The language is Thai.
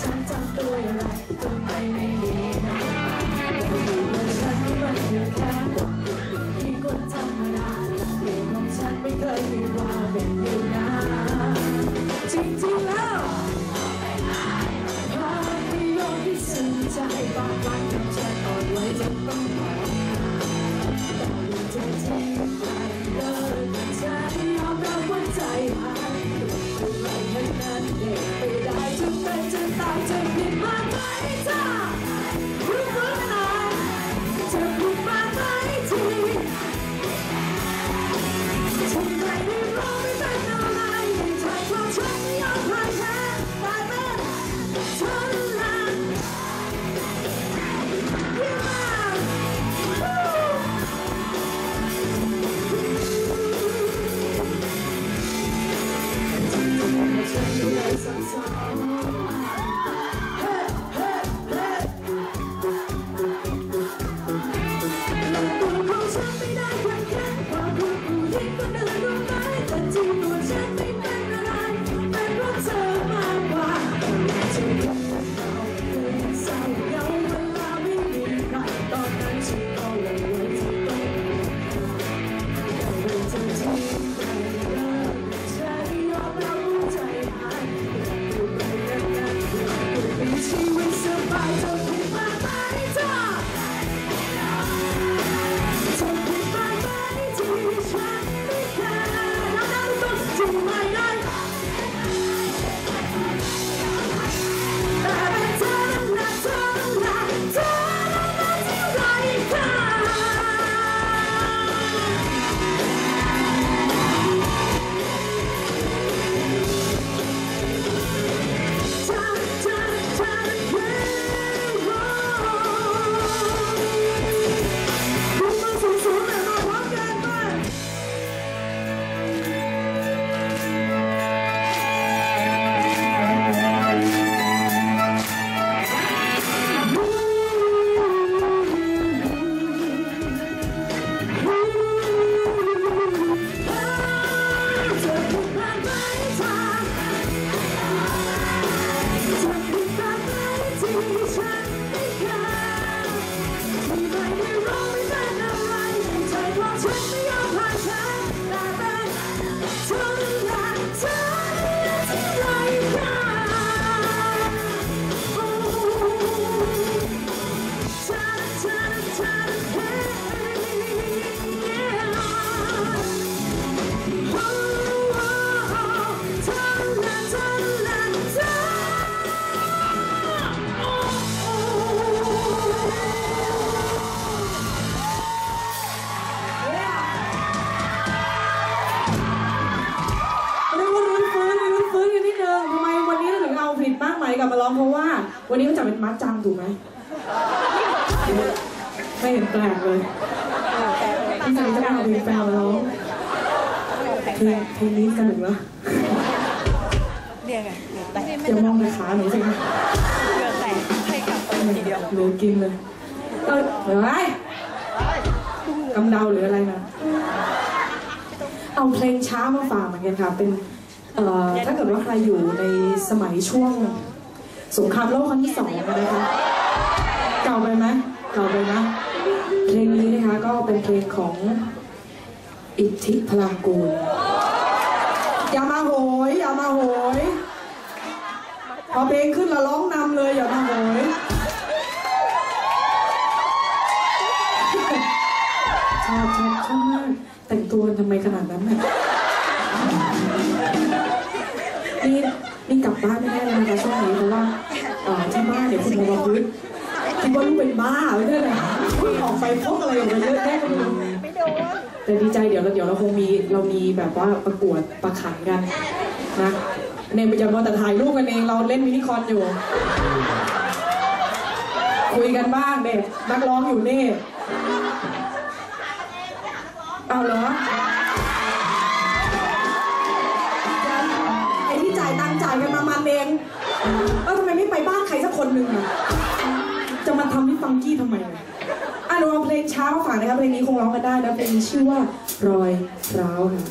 ฉันจำตัวอะไรทำไมไม่ดีนะรู้ว่าฉันมันเพียงแค่ที่คนธรรมดาเรื่องของฉันไม่เคยมีว่าเป็นอยู่นะจริงๆแล้วภาพที่ยอมที่สนใจบางวันกับใจอตอนไหวจนต้อง องเพราะว่า วันนี้มันจะเป็นมัดจังถูกไหมไม่เห็นแปลกเลยพี่ใจจะเอาเพลงแปลมาร้องเพลงเพลงนี้สนุกแล้วเนี่ยไงเหลือแตกอย่ามองในขาหนูสิคะเหลือแตกให้กลับไปทีเดียวเหลือกินเลยเออเดี๋ยวไอ้กำเดาหรืออะไรนะเอาเพลงช้ามาฝากเหมือนกันค่ะเป็นเอ่อถ้าเกิดว่าใครอยู่ในสมัยช่วง สงครามโลกครั้งที่สองนะคะเก่าไปไหมเก่าไปนะเพลงนี้นะคะก็เป็นเพลงของอิทธิพลังกูลอย่ามาโหยอย่ามาโหยพอเพลงขึ้นเราร้องนำเลยอย่ามาโหยชอบชอบชอบมากแต่งตัวทำไมขนาดนั้นน่ะ นี่กลับบ้านไม่ได้แล้วนะคะช่วงนี้เพราะว่าเอ่อที่บ้านเนี่ยคุณโมบาพื้นคิดว่าลูกเป็นบ้าไม่ได้เลยวิ่งออกไปพกอะไรออกมาเยอะแยะก็ไม่รู้ไม่โดน แต่ดีใจเดี๋ยวเราเดี๋ยวเราคงมีเรามีแบบว่าประกวดประขันกันนะเนี่ยอย่ามัวแต่ถ่ายรูปกันเองเราเล่นมินิคอนอยู่ คุยกันบ้างเด็กนักร้องอยู่นี่เอาเหรอ องเออทำไมไม่ไปบ้านใครสักคนหนึ่งอะจะมาทำที่ฟังกี้ทำไมอะอะเราลอาเพลงช้ามาฝากนะครับเพลงนี้คงร้องกันได้นะเพลงนี้ชื่อว่ารอยร้าวค่ะ